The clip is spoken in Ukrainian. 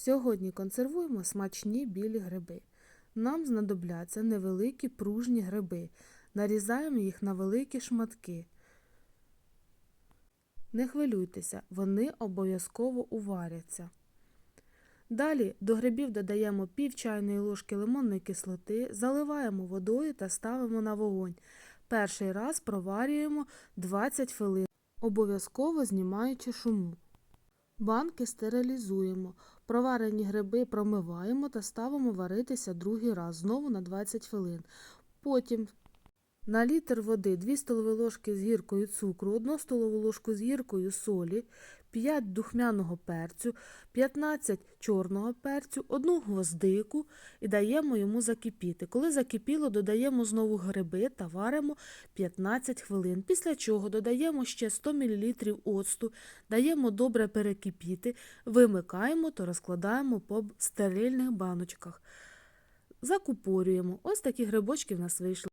Сьогодні консервуємо смачні білі гриби. Нам знадобляться невеликі пружні гриби. Нарізаємо їх на великі шматки. Не хвилюйтеся, вони обов'язково уваряться. Далі до грибів додаємо пів чайної ложки лимонної кислоти, заливаємо водою та ставимо на вогонь. Перший раз проварюємо 20 хвилин, обов'язково знімаючи шуму. Банки стерилізуємо. Проварені гриби промиваємо та ставимо варитися другий раз, знову на 20 хвилин. Потім на літр води 2 столові ложки з гіркою цукру, 1 столову ложку з гіркою солі, 5 духмяного перцю, 15 чорного перцю, 1 гвоздику і даємо йому закипіти. Коли закипіло, додаємо знову гриби та варимо 15 хвилин. Після чого додаємо ще 100 мл оцту, даємо добре перекипіти, вимикаємо та розкладаємо по стерильних баночках. Закупорюємо. Ось такі грибочки в нас вийшли.